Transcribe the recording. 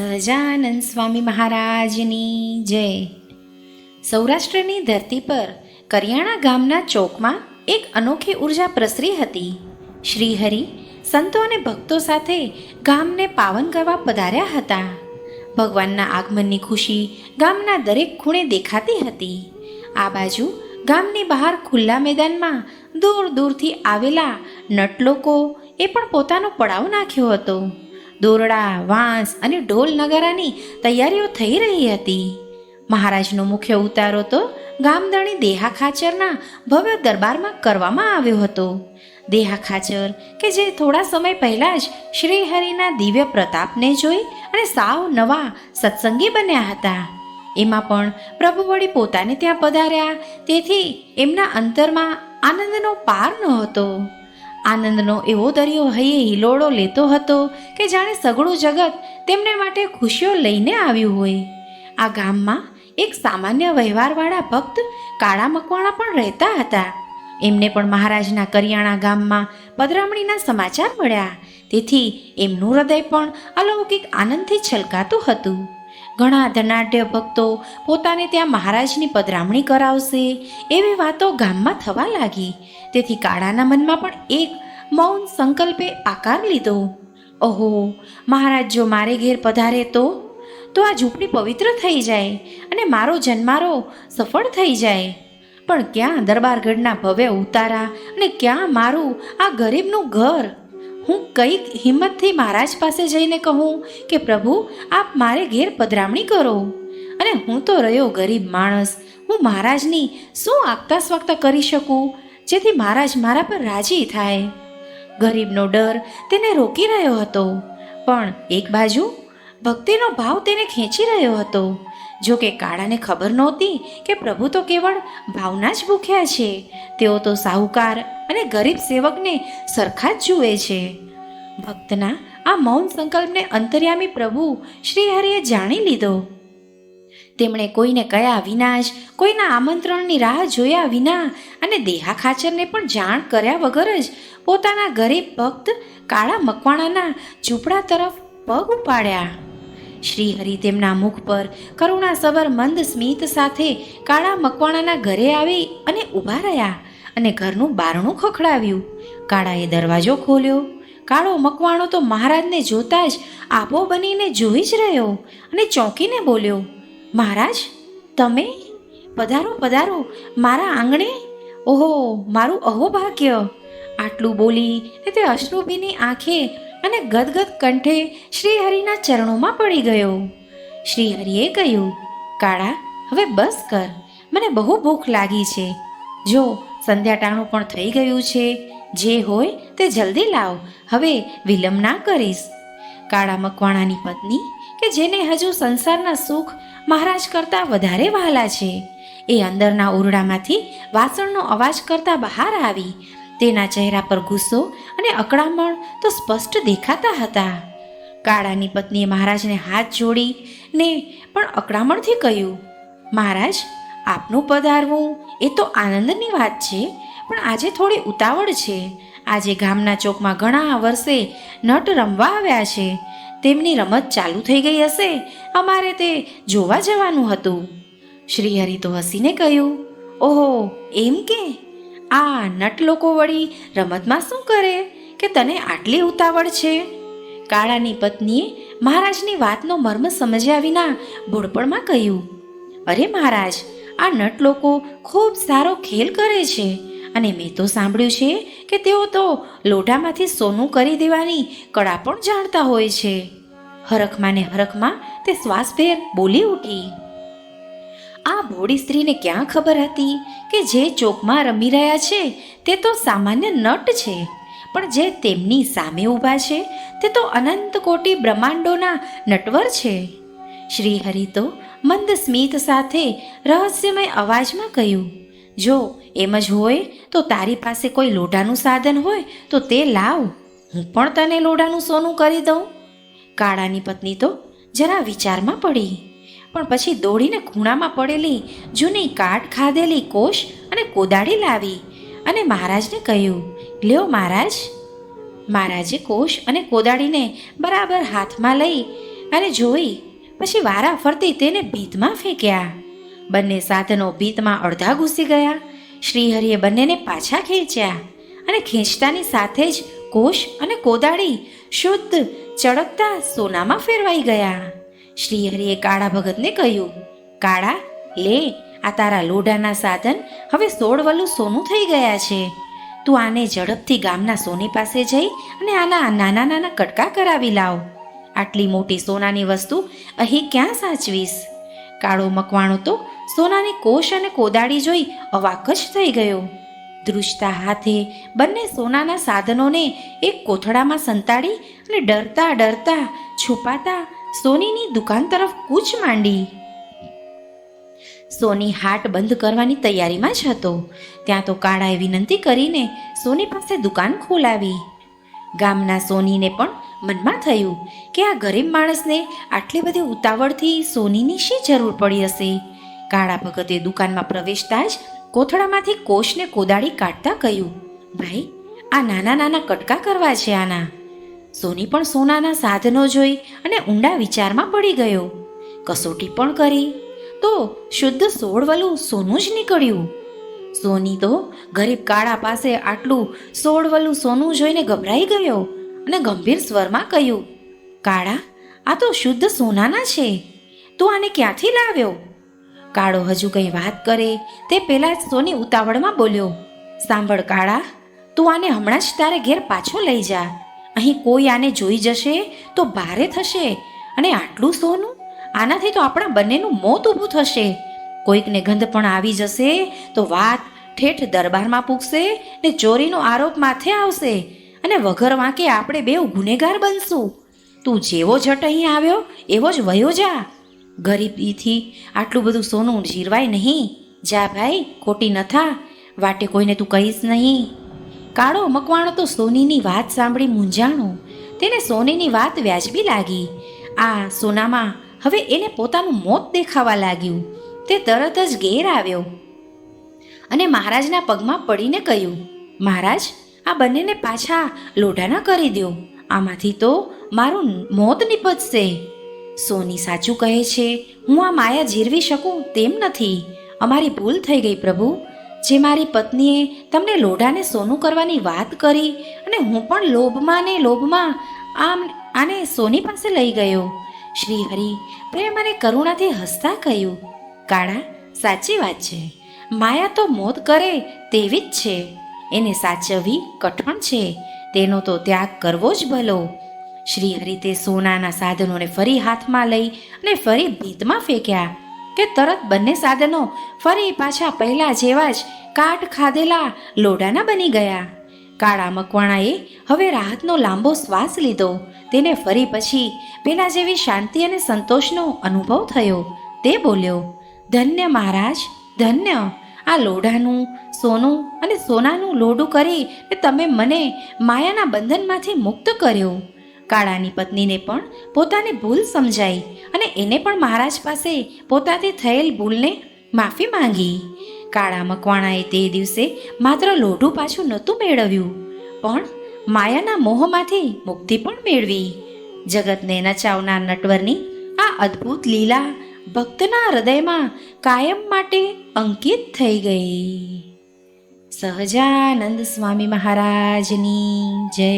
સહજાનંદ સ્વામી મહારાજની જય. સૌરાષ્ટ્રની ધરતી પર કરિયાણા ગામના ચોકમાં એક અનોખી ઊર્જા પ્રસરી હતી. શ્રીહરિ, સંતો અને ભક્તો સાથે ગામને પાવન કરવા પધાર્યા હતા. ભગવાનના આગમનની ખુશી ગામના દરેક ખૂણે દેખાતી હતી. આ બાજુ ગામની બહાર ખુલ્લા મેદાનમાં દૂર દૂરથી આવેલા નટ લોકો એ પણ પોતાનો પડાવ નાખ્યો હતો. દોરડા, વાંસ અને ઢોલ નગારાની તૈયારીઓ થઈ રહી હતી. મહારાજનો મુખ્ય ઉતારો તો ગામદાણી દેહા ખાચરના ભવ્ય દરબારમાં કરવામાં આવ્યો હતો. દેહા ખાચર, કે જે થોડા સમય પહેલાં જ શ્રી હરિના દિવ્ય પ્રતાપને જોઈ અને સાવ નવા સત્સંગી બન્યા હતા. એમાં પણ પ્રભુ વળી પોતાને ત્યાં પધાર્યા, તેથી એમના અંતરમાં આનંદનો પાર નહોતો. આનંદનો એવો દરિયો હૈયે હિલોળો લેતો હતો કે જાણે સગળું જગત તેમને માટે ખુશીઓ લઈને આવ્યું હોય. આ ગામમાં એક સામાન્ય વ્યવહારવાળા ભક્ત કાળા મકવાણા પણ રહેતા હતા. એમને પણ મહારાજના કરિયાણા ગામમાં પધરામણીના સમાચાર મળ્યા. તેથી એમનું હૃદય પણ અલૌકિક આનંદથી છલકાતું હતું. ઘણા ધનાઢ્ય ભક્તો પોતાને ત્યાં મહારાજની પધરામણી કરાવશે. એવી વાતો ગામમાં થવા લાગી. તેથી કાળાના મનમાં પણ એક મૌન સંકલ્પે આકાર લીધો. ઓહો, મહારાજ, જો મારે ઘેર પધારે તો? તો આ ઝૂંપડી પવિત્ર થઈ જાય અને મારો જન્મારો સફળ થઈ જાય. પણ ક્યાં દરબારગઢના ભવ્ય ઉતારા અને ક્યાં મારું આ ગરીબનું ઘર? હું કંઈક હિંમતથી મહારાજ પાસે જઈને કહું કે પ્રભુ, આપ મારે ઘેર પધરામણી કરો. અને હું તો રહ્યો ગરીબ માણસ. હું મહારાજની શું આગતા સ્વાગતા કરી શકું? જેથી મહારાજ મારા પર રાજી થાય. ગરીબનો ડર તેને રોકી રહ્યો હતો. પણ એક બાજુ ભક્તિનો ભાવ તેને ખેંચી રહ્યો હતો. જો કે કાળાને ખબર નહોતી કે પ્રભુ તો કેવળ ભાવના જ ભૂખ્યા છે. તેઓ તો સાહુકાર અને ગરીબ સેવકને સરખા જ જુએ છે. ભક્તના આ મૌન સંકલ્પને અંતર્યામી પ્રભુ શ્રીહરિએ જાણી લીધો. તેમણે કોઈને કયા વિના જ કોઈના આમંત્રણની રાહ જોયા વિના અને દેહા ખાચરને પણ જાણ કર્યા વગર જ પોતાના ગરીબ ભક્ત કાળા મકવાણાના ઝૂંપડા તરફ પગ ઉપાડ્યા. શ્રીહરિ તેમના મુખ પર કરુણાસભર મંદ સ્મિત સાથે કાળા મકવાણાના ઘરે આવી અને ઊભા રહ્યા અને ઘરનું બારણું ખખડાવ્યું. કાળાએ દરવાજો ખોલ્યો. કાળો મકવાણો તો મહારાજને જોતા જ આપો બનીને જોઈ જ રહ્યો અને ચોંકીને બોલ્યો, મહારાજ, તમે? પધારો પધારો, મારા આંગણે? ઓહો, મારું અહોભાગ્ય. આટલું બોલી તે અશ્રુભીની આંખે અને ગદગદ કંઠે શ્રીહરિના ચરણોમાં પડી ગયો. શ્રીહરિએ કહ્યું, કાળા, હવે બસ કર. મને બહુ ભૂખ લાગી છે. જો, સંધ્યાટાણું પણ થઈ ગયું છે. જે હોય તે જલ્દી લાવ. હવે વિલંબ ના કરીશ. કાળા મકવાણાની પત્ની, કે જેને હજુ સંસારના સુખ મહારાજ કરતાં વધારે વહાલા છે, એ અંદરના ઓરડામાંથી વાસણનો અવાજ કરતા બહાર આવી તેના ચહેરા પર ગુસ્સો અને અકળામણ તો સ્પષ્ટ દેખાતા હતા. કાળાની પત્નીએ મહારાજને હાથ જોડી ને પણ અકળામણથી કહ્યું, મહારાજ, આપનું પધારવું એ તો આનંદની વાત છે, પણ આજે થોડી ઉતાવળ છે. આજે ગામના ચોકમાં ઘણા વર્ષે નટ રમવા આવ્યા છે. તેમની રમત ચાલુ થઈ ગઈ હશે. અમારે તે જોવા જવાનું હતું. શ્રીહરિ તો હસીને કહ્યું, ઓહો, એમ કે? આ નટ લોકો વળી રમતમાં શું કરે? કે તને આટલી ઉતાવળ છે? કાળાની પત્નીએ મહારાજની વાતનો મર્મ સમજ્યા વિના ભોળપણમાં કહ્યું, અરે મહારાજ, આ નટ લોકો ખૂબ સારો ખેલ કરે છે અને મેં તો સાંભળ્યું છે કે તેઓ તો લોઢામાંથી સોનું કરી દેવાની કળા પણ જાણતા હોય છે. હરખમાં ને હરખમાં તે શ્વાસભેર બોલી ઉઠી. આ ભોળી સ્ત્રીને ક્યાં ખબર હતી કે જે ચોકમાં રમી રહ્યા છે તે તો સામાન્ય નટ છે. પણ જે તેમની સામે ઊભા છે તે તો અનંત કોટી બ્રહ્માંડોના નટવર છે. શ્રી હરિ તો મંદ સ્મિત સાથે રહસ્યમય અવાજમાં કહ્યું, જો એમ જ હોય તો તારી પાસે કોઈ લોઢાનું સાધન હોય તો તે લાવ. હું પણ તને લોઢાનું સોનું કરી દઉં. કાળાની પત્ની તો જરા વિચારમાં પડી. પણ પછી દોડીને ખૂણામાં પડેલી જૂની કાટ ખાધેલી કોશ અને કોદાળી લાવી અને મહારાજને કહ્યું, લ્યો મહારાજ. મહારાજે કોશ અને કોદાળીને બરાબર હાથમાં લઈ અને જોઈ, પછી વારા ફરતી તેને ભીતમાં ફેંક્યા. બંને સાધનો ભીતમાં અડધા ઘૂસી ગયા. શ્રીહરિએ બંનેને પાછા ખેંચ્યા અને ખેંચતાની સાથે જ કોષ અને કોદાળી શુદ્ધ ચળકતા સોનામાં ફેરવાઈ ગયા. શ્રીહરિએ કાળા ભગતને કહ્યું, કાળા, લે, આ તારા લોઢાના સાધન હવે સોળ વલું સોનું થઈ ગયા છે. તું આને ઝડપથી ગામના સોની પાસે જઈ અને આના નાના નાના કટકા કરાવી લાવ. આટલી મોટી સોનાની વસ્તુ અહીં ક્યાં સાચવીશ? કાળો મકવાણો તો સોનાની કોષ અને કોદાળી જોઈ અવાક જ થઈ ગયો. ધ્રુજતા હાથે બંને સોનાના સાધનોને એક કોથળામાં સંતાડી અને ડરતા ડરતા છુપાતા સોનીની દુકાન તરફ કૂચ માંડી. સોની હાટ બંધ કરવાની તૈયારીમાં જ હતો. ત્યાં તો કાળાએ વિનંતી કરીને સોની પાસે દુકાન ખોલાવી. ગામના સોનીને પણ મનમાં થયું કે આ ગરીબ માણસને આટલી બધી ઉતાવળથી સોનીની શી જરૂર પડી હશે? કાળા ભગતે દુકાનમાં પ્રવેશતા જ કોથળામાંથી કોષને કોદાળી કાઢતા કહ્યું, ભાઈ, આ નાના નાના કટકા કરવા છે આના. સોની પણ સોનાના સાધનો જોઈ અને ઊંડા વિચારમાં પડી ગયો. કસોટી પણ કરી. તો શુદ્ધ સોળવલું સોનું જ નીકળ્યું. સોની તો ગરીબ કાળા પાસે આટલું સોળવલું સોનું જોઈને ગભરાઈ ગયો અને ગંભીર સ્વરમાં કહ્યું, કાળા, આ તો શુદ્ધ સોનાના છે. તું આને ક્યાંથી લાવ્યો? કાળો હજુ કંઈ વાત કરે તે પહેલાં જ સોની ઉતાવળમાં બોલ્યો, સાંભળ કાળા, તું આને હમણાં જ તારે ઘેર પાછો લઈ જા. અહીં કોઈ આને જોઈ જશે તો ભારે થશે. અને આટલું સોનું? આનાથી તો આપણા બંનેનું મોત ઊભું થશે. કોઈકને ગંધ પણ આવી જશે તો વાત ઠેઠ દરબારમાં પૂગશે ને ચોરીનો આરોપ માથે આવશે. અને વગર વાંકે આપણે બેઉ ગુનેગાર બનશું. તું જેવો જટ અહીં આવ્યો, એવો જ વયો જા. ગરીબીથી આટલું બધું સોનું જીરવાય નહીં. જા ભાઈ, ખોટી નથા વાટે કોઈને તું કહીશ નહીં. કાળો મકવાણો તો સોનીની વાત સાંભળી મૂંઝાણો. તેને સોનીની વાત વ્યાજબી લાગી. આ સોનામાં હવે એને પોતાનું મોત દેખાવા લાગ્યું. તે તરત જ ઘેર આવ્યો અને મહારાજના પગમાં પડીને કહ્યું, મહારાજ, આ બંનેને પાછા લોઢાના કરી દો આમાંથી તો મારું મોત નીપજશે. સોની સાચું કહે છે, હું આ માયા જીરવી શકું તેમ નથી. અમારી ભૂલ થઈ ગઈ પ્રભુ. જે મારી પત્નીએ તમને લોઢાને સોનું કરવાની વાત કરી અને હું પણ લોભમાં ને લોભમાં આમ આને સોની પાસે લઈ ગયો. શ્રી હરિ પ્રેમ અને કરુણાથી હસતા કહ્યું, કાળા, સાચી વાત છે. માયા તો મોત કરે તેવી જ છે. એને સાચવવી કઠણ છે. તેનો તો ત્યાગ કરવો જ ભલો. શ્રી હરિ તે સોનાના સાધનોને ફરી હાથમાં લઈ અને ફરી ભીતમાં ફેંક્યા. કે તરત બંને સાધનો ફરી પાછા પહેલા જેવા જ કાટ ખાધેલા લોઢાના બની ગયા. કાળા મકવાણાએ હવે રાહતનો લાંબો શ્વાસ લીધો. તેને ફરી પછી પેલા જેવી શાંતિ અને સંતોષનો અનુભવ થયો. તે બોલ્યો, ધન્ય મહારાજ, ધન્ય. આ લોઢાનું, સોનું અને સોનાનું લોઢું કરી તમે મને માયાના બંધનમાંથી મુક્ત કર્યો. કાળાની પત્નીને પણ પોતાની ભૂલ સમજાઈ અને એને પણ મહારાજ પાસે પોતાથી થયેલ ભૂલને માફી માંગી. કાળા મકવાણાએ તે દિવસે માત્ર લોઢું પાછું નહોતું મેળવ્યું, પણ માયાના મોહમાંથી મુક્તિ પણ મેળવી. જગતને નચાવનાર નટવરની આ અદ્ભુત લીલા ભક્તના હૃદયમાં કાયમ માટે અંકિત થઈ ગઈ. સહજાનંદ સ્વામી મહારાજની જય.